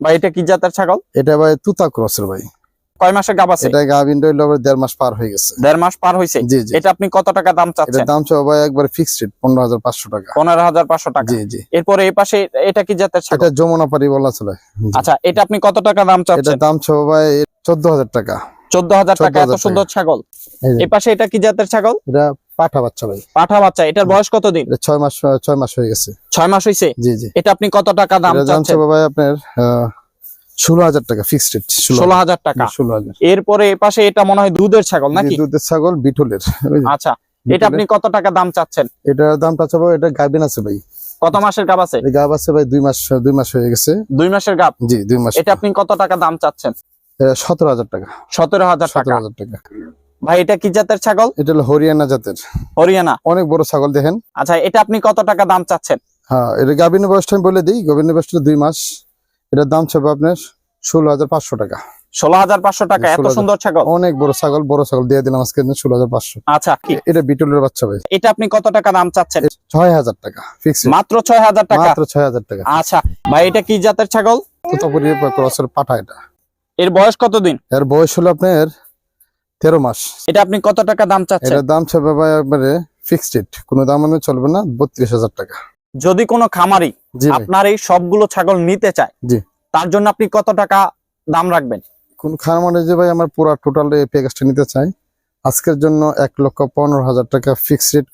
ভাই এটা কি জাতের ছাগল? এটা ভাই তুতা ক্রসের ভাই। কয় মাসের গাব আছে? এটা গাবিন রইল দেড় মাস পার হয়ে গেছে। দেড় মাস পার হয়েছে জি জি। এটা আপনি কত টাকা দাম চাচ্ছেন? এটা দাম চাও ভাই একবার ফিক্সড রেট পনেরো হাজার পাঁচশো টাকা। পনেরো হাজার পাঁচশো টাকা। জি জি। এরপর এই পাশে এটা কি জাতের ছাগল? এটা যমুনা পারি বলা চলে। আচ্ছা এটা আপনি কত টাকা দাম চাচ্ছেন? এটা দাম চাও ভাই চোদ্দ হাজার টাকা। চোদ্দ হাজার টাকা এত সুন্দর ছাগল। এই পাশে এটা কি জাতের ছাগল? এটা পাঠা বাচ্চা ভাই। পাঠা বাচ্চা এটার বয়স কতদিন? ছয় মাস ছয় মাস হয়ে গেছে। ছয় মাস হয়েছে জি জি। এটা আপনি কত টাকা দাম চাচ্ছেন? ভাই আপনার ষোলো হাজার টাকা ফিক্সড রেট ষোলো হাজার। টাকা। ষোলো হাজার। এরপরে এই পাশে এটা মনে হয় দুধের ছাগল নাকি? দুধের ছাগল বিটুলের। আচ্ছা এটা আপনি কত টাকা দাম চাচ্ছেন? এটার দামটা চাবো এটা গাভিন আছে ভাই। কত মাসের গাব আছে? গাভ আছে ভাই দুই মাস দুই মাস হয়ে গেছে। দুই মাসের গাব? জি দুই মাস। এটা আপনি কত টাকা দাম চাচ্ছেন? সতেরো হাজার টাকা। সতেরো হাজার সতেরো হাজার টাকা। ভাই এটা কি জাতের ছাগল? এটা হলো হরিয়ানা জাতের। হরিয়ানা। অনেক বড় ছাগল দেখেন। আচ্ছা এটা আপনি কত টাকা দাম চাচ্ছেন? হ্যাঁ এটা গাভিনের বয়সটা আমি বলে দিই। গাভিনের বয়সটা দুই মাস। এটার দাম চাবো আপনার ষোলো হাজার পাঁচশো টাকা। ষোলো হাজার পাঁচশো টাকা এত সুন্দর ছাগল। অনেক বড় ছাগল বড় ছাগল দিয়ে দিলাম আজকে ষোলো হাজার পাঁচশো। আচ্ছা এটা বিটুলের বাচ্চা ভাই। এটা আপনি কত টাকা দাম চাচ্ছেন? ছয় হাজার টাকা ফিক্স মাত্র ছয় হাজার টাকা? মাত্র ছয় হাজার টাকা। আচ্ছা ভাই এটা কি জাতের ছাগল? ক্রসের পাঠা এটা। এর বয়স কতদিন? এর বয়স হলো আপনার তেরো মাস। এটা আপনি কত টাকা দাম চাচ্ছেন? এটার দাম চাবে ভাই একবারে ফিক্সড কোনো দাম আমি চলবে না বত্রিশ হাজার টাকা। যদি কোনো খামারি আপনার এই সবগুলো ছাগল নিতে চায় জি। তার জন্য আপনি কত টাকা দাম রাখবেন? কোন খামারে যে ভাই আমার পুরো টোটাল এই প্যাকেজটা নিতে চাই আজকের জন্য এক লক্ষ পনেরো হাজার টাকা ফিক্সড রেট